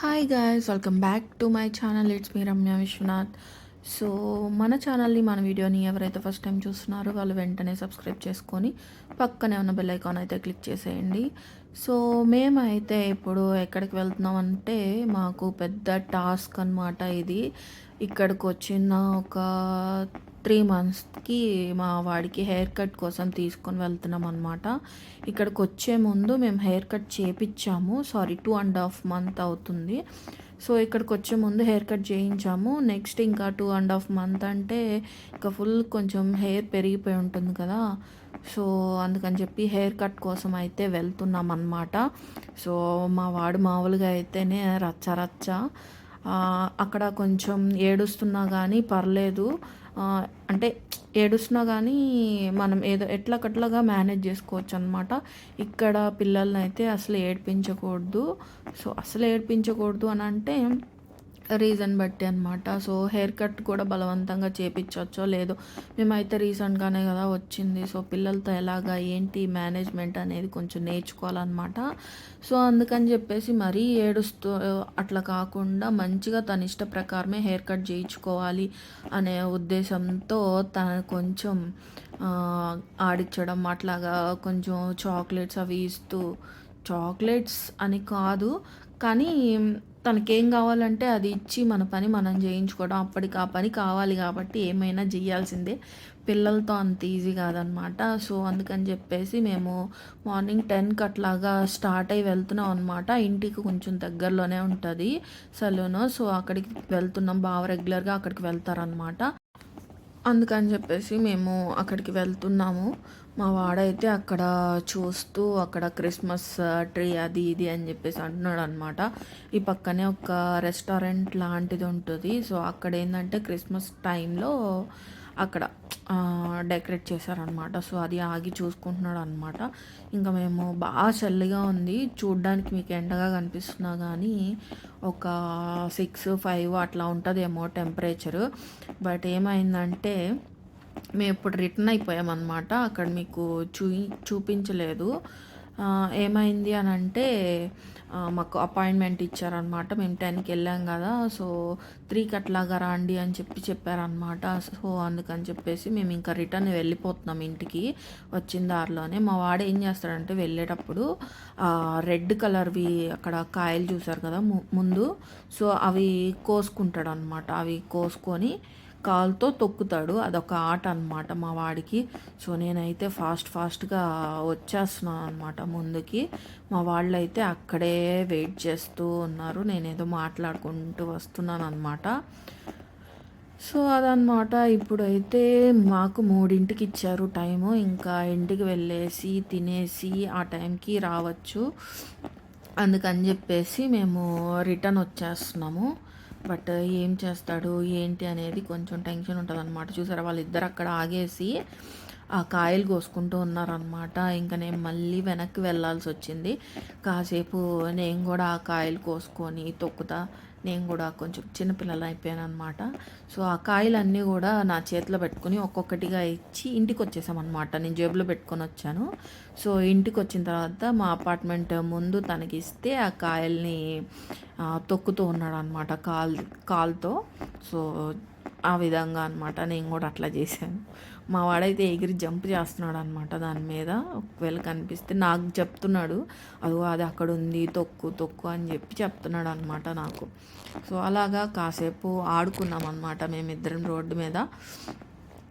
Hi guys welcome back to my channel it's me Ramya Viswanath so మన ఛానల్ని మన వీడియోని ఎవరైతే ఫస్ట్ టైం చూస్తున్నారో వాళ్ళు వెంటనే సబ్స్క్రైబ్ చేసుకొని పక్కనే ఉన్న బెల్ ఐకాన్ అయితే క్లిక్ చేసేయండి. సో మేమైతే ఇప్పుడు ఎక్కడికి వెళ్తున్నాం అంటే మాకు పెద్ద టాస్క్ అనమాట ఇది. ఇక్కడికి వచ్చిన ఒక త్రీ మంత్స్కి మా వాడికి హెయిర్ కట్ కోసం తీసుకొని వెళ్తున్నాం అనమాట ఇక్కడికి వచ్చే ముందు మేము hair cut చేపించాము sorry two and half month అవుతుంది. సో ఇక్కడికి వచ్చే ముందు హెయిర్ కట్ చేయించాము. నెక్స్ట్ ఇంకా టూ అండ్ హాఫ్ మంత్ అంటే ఇంకా ఫుల్ కొంచెం హెయిర్ పెరిగిపోయి ఉంటుంది కదా. సో అందుకని చెప్పి హెయిర్ కట్ కోసం అయితే వెళ్తున్నాం అనమాట సో మా వాడు మామూలుగా అయితేనే రచ్చ రచ్చ. అక్కడ కొంచెం ఏడుస్తున్నా కానీ పర్లేదు. అంటే ఏడుస్తున్నా కానీ మనం ఏదో ఎట్లకట్లాగా మేనేజ్ చేసుకోవచ్చు అనమాట ఇక్కడ పిల్లల్ని అయితే అసలు ఏడిపించకూడదు. సో అసలు ఏడిపించకూడదు అని అంటే రీజన్ బట్టి అనమాట సో హెయిర్ కట్ కూడా బలవంతంగా చేపించవచ్చో లేదో మేమైతే రీసెంట్గానే కదా వచ్చింది. సో పిల్లలతో ఎలాగా ఏంటి మేనేజ్మెంట్ అనేది కొంచెం నేర్చుకోవాలన్నమాట. సో అందుకని చెప్పేసి మరీ ఏడుస్తూ అట్లా కాకుండా మంచిగా తన ఇష్ట ప్రకారమే హెయిర్ కట్ చేయించుకోవాలి అనే ఉద్దేశంతో తన కొంచెం ఆడించడం అట్లాగా కొంచెం చాక్లెట్స్ అవి ఇస్తూ చాక్లెట్స్ అని కాదు కానీ తనకేం కావాలంటే అది ఇచ్చి మన పని మనం చేయించుకోవడం అప్పటికి ఆ పని కావాలి కాబట్టి ఏమైనా చేయాల్సిందే. పిల్లలతో అంత ఈజీ కాదనమాట. సో అందుకని చెప్పేసి మేము మార్నింగ్ టెన్కి అట్లాగా స్టార్ట్ అయ్యి వెళ్తున్నాం అనమాట. ఇంటికి కొంచెం దగ్గరలోనే ఉంటుంది సలూన్. సో అక్కడికి వెళ్తున్నాం. బాగా రెగ్యులర్గా అక్కడికి వెళ్తారనమాట. అందుకని చెప్పేసి మేము అక్కడికి వెళ్తున్నాము. మా వాడైతే అక్కడ చూస్తూ అక్కడ క్రిస్మస్ ట్రీ అది ఇది అని చెప్పేసి అంటున్నాడు అనమాట ఈ పక్కనే ఒక రెస్టారెంట్ లాంటిది ఉంటుంది. సో అక్కడ ఏంటంటే క్రిస్మస్ టైంలో అక్కడ డెకరేట్ చేశారనమాట సో అది ఆగి చూసుకుంటున్నాడు అనమాట ఇంకా మేము బాగా చల్లిగా ఉంది. చూడ్డానికి మీకు ఎండగా కనిపిస్తున్నా కానీ ఒక సిక్స్ ఫైవ్ అట్లా ఉంటుందేమో టెంపరేచరు. బట్ ఏమైందంటే మేము ఇప్పుడు రిటర్న్ అయిపోయామన్నమాట. అక్కడ మీకు చూ చూపించలేదు. ఏమైంది అని అంటే మాకు అపాయింట్మెంట్ ఇచ్చారనమాట మేము టెన్కి వెళ్ళాం కదా సో త్రీకి అట్లాగా రండి అని చెప్పి చెప్పారనమాట సో అందుకని చెప్పేసి మేము ఇంకా రిటర్న్ వెళ్ళిపోతున్నాం ఇంటికి వచ్చిన దారిలోనే. మా వాడు ఏం చేస్తాడంటే వెళ్ళేటప్పుడు రెడ్ కలర్వి అక్కడ కాయలు చూసారు కదా ముందు. సో అవి కోసుకుంటాడు అనమాట అవి కోసుకొని కాలుతో తొక్కుతాడు. అదొక ఆట అనమాట మా వాడికి. సో నేనైతే ఫాస్ట్ ఫాస్ట్గా వచ్చేస్తున్నాను అనమాట ముందుకి. మా వాళ్ళైతే అక్కడే వెయిట్ చేస్తూ ఉన్నారు. నేనేదో మాట్లాడుకుంటూ వస్తున్నాను అనమాట సో అదనమాట ఇప్పుడైతే మాకు మూడింటికి ఇచ్చారు టైము. ఇంకా ఇంటికి వెళ్ళేసి తినేసి ఆ టైంకి రావచ్చు. అందుకని చెప్పేసి మేము రిటర్న్ వచ్చేస్తున్నాము. బట్ ఏం చేస్తాడు ఏంటి అనేది కొంచెం టెన్షన్ ఉంటుంది అనమాట చూసారా వాళ్ళిద్దరు అక్కడ ఆగేసి ఆ కాయలు కోసుకుంటూ ఉన్నారనమాట ఇంకా నేను మళ్ళీ వెనక్కి వెళ్ళాల్సి వచ్చింది. కాసేపు నేను కూడా ఆ కాయలు కోసుకొని తొక్కుతా. నేను కూడా కొంచెం చిన్నపిల్లలు అయిపోయాను అనమాట సో ఆ కాయలన్నీ కూడా నా చేతిలో పెట్టుకుని ఒక్కొక్కటిగా ఇచ్చి ఇంటికి వచ్చేసామన్నమాట. నేను జేబులో పెట్టుకొని వచ్చాను. సో ఇంటికి వచ్చిన తర్వాత మా అపార్ట్మెంట్ ముందు తనకి ఇస్తే ఆ కాయల్ని తొక్కుతూ ఉన్నాడు అనమాట కాల్ కాల్తో. సో ఆ విధంగా అనమాట నేను కూడా అట్లా చేశాను. మా వాడైతే ఎగిరి జంప్ చేస్తున్నాడు అనమాట దాని మీద. ఒకవేళ కనిపిస్తే నాకు చెప్తున్నాడు అదిగో అది అక్కడ ఉంది తొక్కు తొక్కు అని చెప్పి చెప్తున్నాడు అనమాట నాకు. సో అలాగా కాసేపు ఆడుకున్నాం అనమాట మేమిద్దరం రోడ్డు మీద.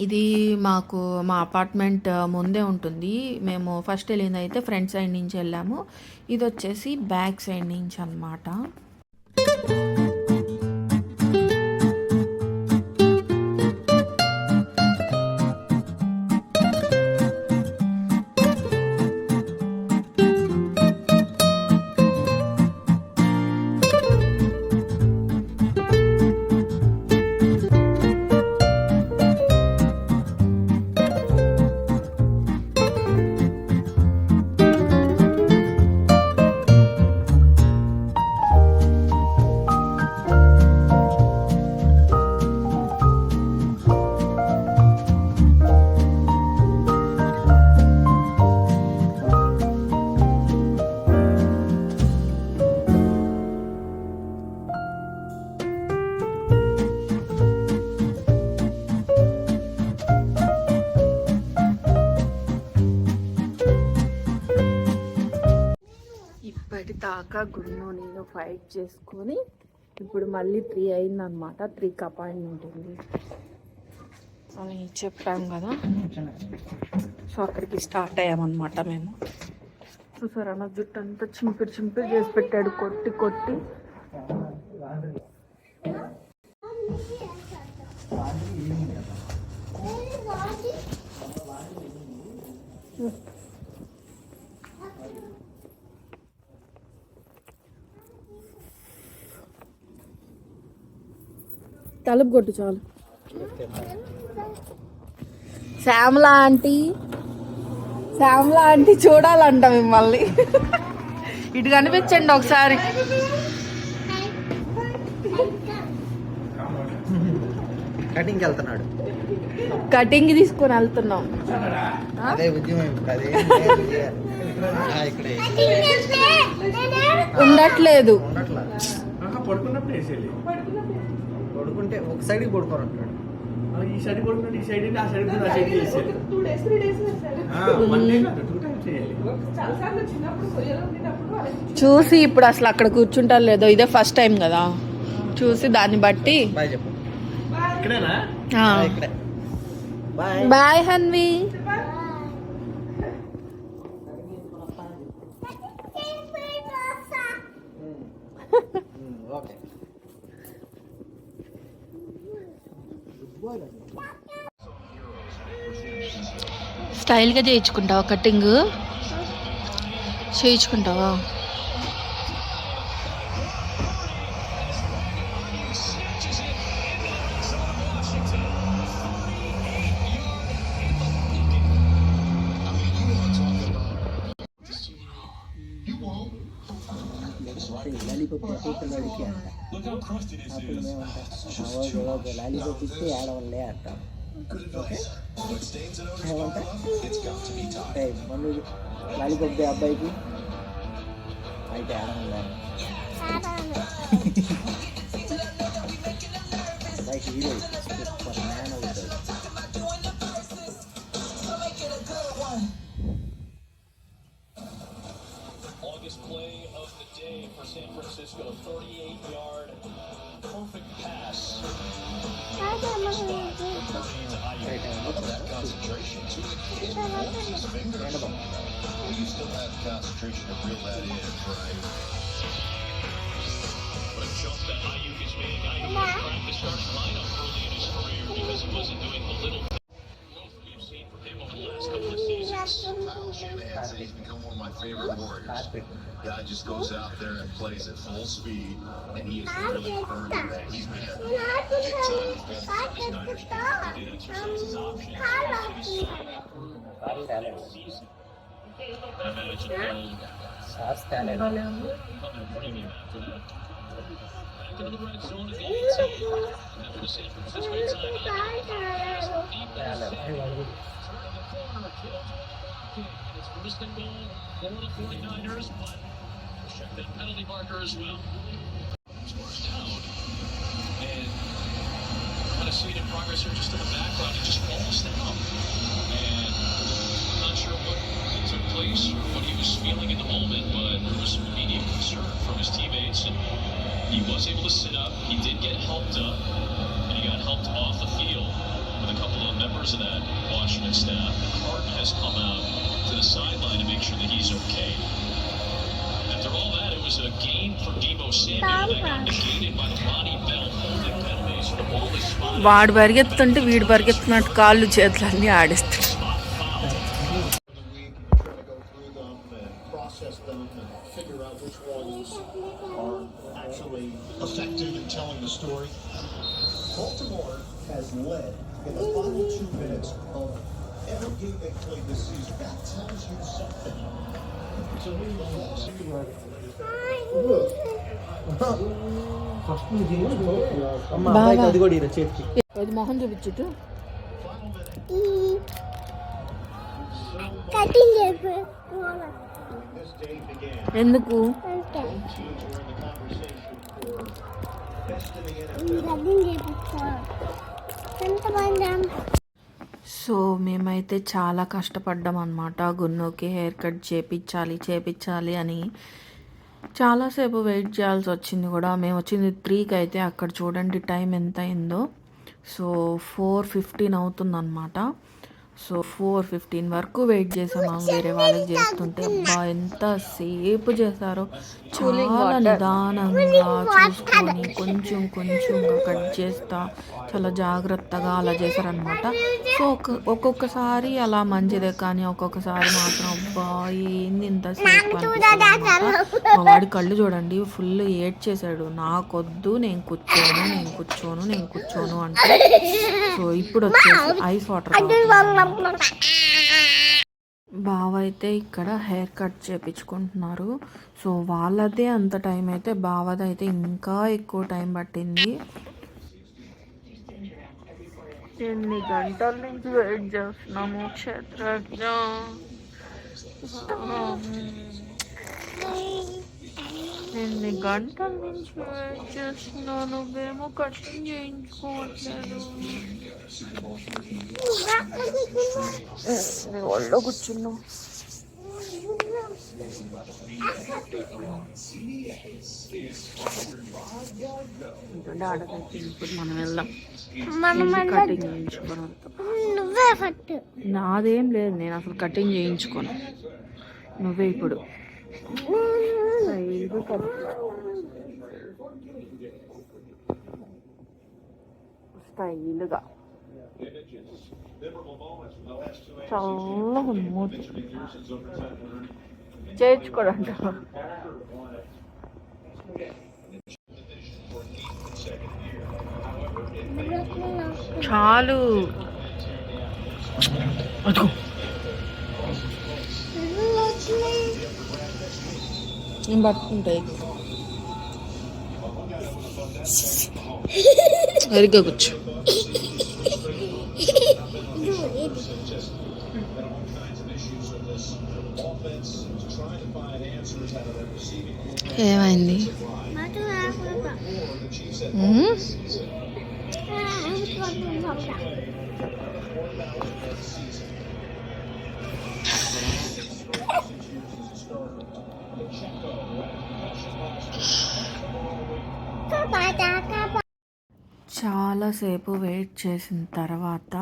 ఇది మాకు మా అపార్ట్మెంట్ ముందే ఉంటుంది. మేము ఫస్ట్ వెళ్ళింది అయితే ఫ్రంట్ సైడ్ నుంచి వెళ్ళాము. ఇది వచ్చేసి బ్యాక్ సైడ్ నుంచి అనమాట దాకా గున్ను నేను ఫైట్ చేసుకొని ఇప్పుడు మళ్ళీ త్రీ అయిందనమాట త్రీకి అపాయింట్మెంట్ ఉంది. అని చెప్పాం కదా. సో అక్కడికి స్టార్ట్ అయ్యామన్నమాట మేము. చూసారా నా జుట్టు అంతా చింపిరి చింపిరి చేసి పెట్టాడు. కొట్టి కొట్టి. తలుపు కొట్టు చాలు. శ్యామలా ఆంటీ. శ్యామలా ఆంటీ చూడాలంట మిమ్మల్ని. ఇటు కనిపించండి ఒకసారి. కటింగ్కి వెళ్తున్నాడు. కటింగ్ తీసుకొని వెళ్తున్నాం. ఉండట్లేదు. పడుకుంటే ఒక సైడ్కి పడుకోరు అంటాడు. ఈ సైడ్ పడుకున్నట్టు ఈ సైడ్ ఆ సైడ్ ఆ సైడ్ వేసేయాలి వన్ డే కాదు టూ టైమ్స్ చేయాలి. చూసి ఇప్పుడు అసలు అక్కడ కూర్చుంటారు లేదో ఇదే ఫస్ట్ టైం కదా. చూసి దాన్ని బట్టి. బాయ్ చెప్పు. ఇక్కడేనా? ఆ. ఆ, ఇక్కడే. బాయ్. బాయ్ హన్వి. స్టైల్గా చేయించుకుంటావా? కటింగ్ చేయించుకుంటావా? లాలీపాప్ పిల్లవాడికి అంట అప్పుడు మేమంట లాలీపాప్ ఇస్తే ఆడవల్లే అంట ఓకే ఏమంట ఏయ్, మళ్ళీ లాలీపాప్ దే అబ్బాయికి అయితే ఆడవల్లే అబ్బాయికి హీరో సూపర్ మ్యాన్ అవుతాడు of the day for San Francisco. 38 yard perfect pass. Right Concentration to the kid. Holds his finger. You still have concentration to reel that in, right? A jump that Ayuk is making. Ayuk cracked the starting lineup early in his career because he wasn't doing favorite warriors. God just goes out there and plays at full speed, and he is really earning that. He's been at the time he did exercise his options. Thank you for the 49ers, but check that penalty marker as well. Scores down. And kind of see it in progress here just in the background. It just falls down. And I'm not sure what took place or what he was feeling in the moment, but there was some immediate concern from his teammates. And he was able to sit up. He did get helped up. And he got helped off the field with a couple of members of that Washington staff. The cart has come out to the side. Sideline to make sure that he's okay. After all that, it was a gain for Debo Samuel that got negated by the Ronnie Bell holding penalties. The ball is spotted. వాడు పరిగెత్తుంటే వీడు పరిగెత్తున్నట్టు కాళ్ళు చేతులన్నీ ఆడిస్తాడు the week, try to go through them and process them and figure out which ones are actually effective in telling the story. Baltimore has led in the final two minutes of every game they played this season. That tells you something. So we lost. అమ్మ అబ్బాయికి అది కూడా ఇరా చేతికి అది మొహం చూపించుటు cutting చేసుకోవాలి This day began. ఎందుకు అంటే Teams were in సో మేమైతే చాలా కష్టపడ్డాం అనమాట గున్నుకి హెయిర్ కట్ చేపించాలి చేపించాలి అని. చాలాసేపు వెయిట్ చేయాల్సి వచ్చింది కూడా. మేము వచ్చింది త్రీకి అయితే అక్కడ చూడండి టైం ఎంత అయిందో. సో ఫోర్ ఫిఫ్టీన్ అవుతుందన్నమాట. సో ఫోర్ ఫిఫ్టీన్ వరకు వెయిట్ చేసాము వేరే వాళ్ళకి చేస్తుంటే బా ఎంతసేపు చేశారో. చాలా నిదానంగా చూసుకొని కొంచెం కొంచెంగా కట్ చేస్తా. చాలా జాగ్రత్తగా అలా చేశారనమాట సో ఒక ఒక్కొక్కసారి అలా మంచిదే కానీ ఒక్కొక్కసారి మాత్రం అబ్బా ఏంది ఇంతసేపు. మా వాడి కళ్ళు చూడండి ఫుల్ ఏడ్ చేశాడు నాకొద్దు నేను కూర్చోను నేను కూర్చోను నేను కూర్చోను అంటే. సో ఇప్పుడు వచ్చేసి ఐస్ వాటర్ బావ అయితే ఇక్కడ హెయిర్ కట్ చేపించుకుంటున్నారు. సో వాళ్ళదే అంత టైం అయితే బావది అయితే ఇంకా ఎక్కువ టైం పట్టింది. ఎన్ని గంటల నుంచి వెయిట్ చేస్తున్నాము క్షేత్రజ్ఞ ఎన్ని గంటల నుంచి వెయిట్ చేస్తున్నాను నువ్వేమో కటింగ్ చేయించుకోవట్లేదు నేను ఒళ్ళో కూర్చున్నావు మనం వెళ్దాం. కటింగ్ చేయించుకోవడం నాదేం లేదు నేను అసలు కటింగ్ చేయించుకోను. నువ్వే ఇప్పుడు. ఐదు స్టైల్గా చల్లగా ఉంది మూతి చాలు. అదిగో. నేను పట్టుకుంటాయి సరిగ్గా కూర్చో. ఏమైంది? చాలాసేపు వెయిట్ చేసిన తర్వాత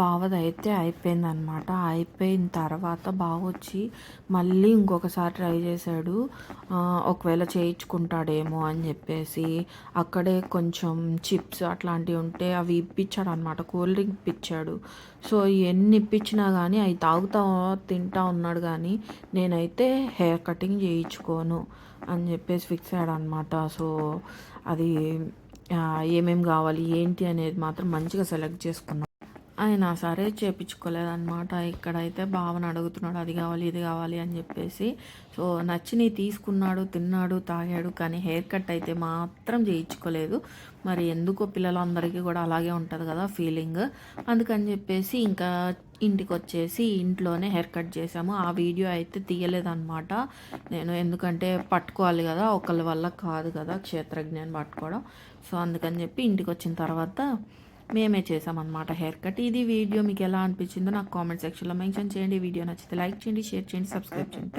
బావదైతే అయిపోయిందనమాట అయిపోయిన తర్వాత బావ వచ్చి మళ్ళీ ఇంకొకసారి ట్రై చేశాడు. ఒకవేళ చేయించుకుంటాడేమో అని చెప్పేసి అక్కడే కొంచెం చిప్స్ అట్లాంటివి ఉంటే అవి ఇప్పించాడు అనమాట కూల్ డ్రింక్ ఇప్పించాడు. సో ఎన్ని ఇప్పించినా కానీ అవి తాగుతా తింటా ఉన్నాడు కానీ నేనైతే హెయిర్ కటింగ్ చేయించుకోను అని చెప్పేసి ఫిక్స్ అయ్యాడు అనమాట సో అది ఏమేమి ఏమేం కావాలి ఏంటి అనేది మాత్రం మంచిగా సెలెక్ట్ చేసుకున్నాడు ఆయన సరే చేపించుకోలేదన్నమాట. ఇక్కడైతే భావన అడుగుతున్నాడు అది కావాలి ఇది కావాలి అని చెప్పేసి. సో నచ్చినవి తీసుకున్నాడు తిన్నాడు తాగాడు కానీ హెయిర్ కట్ అయితే మాత్రం చేయించుకోలేదు. మరి ఎందుకో పిల్లలందరికీ కూడా అలాగే ఉంటుంది కదా ఫీలింగ్ అందుకని చెప్పేసి ఇంకా ఇంటికి వచ్చేసి ఇంట్లోనే హెయిర్ కట్ చేసాము ఆ వీడియో అయితే తీయలేదన్నమాట. నేను ఎందుకంటే పట్టుకోవాలి కదా ఒకళ్ళ వల్ల కాదు కదా క్షేత్రజ్ఞాన్ని పట్టుకోవడం. సో అందుకని చెప్పి ఇంటికి వచ్చిన తర్వాత మేమే చేసామన్నమాట హెయిర్ కట్. ఇది వీడియో మీకు ఎలా అనిపించిందో నాకు కామెంట్ సెక్షన్లో మెన్షన్ చేయండి. వీడియో నచ్చితే లైక్ చేయండి షేర్ చేయండి సబ్స్క్రైబ్ చేయండి.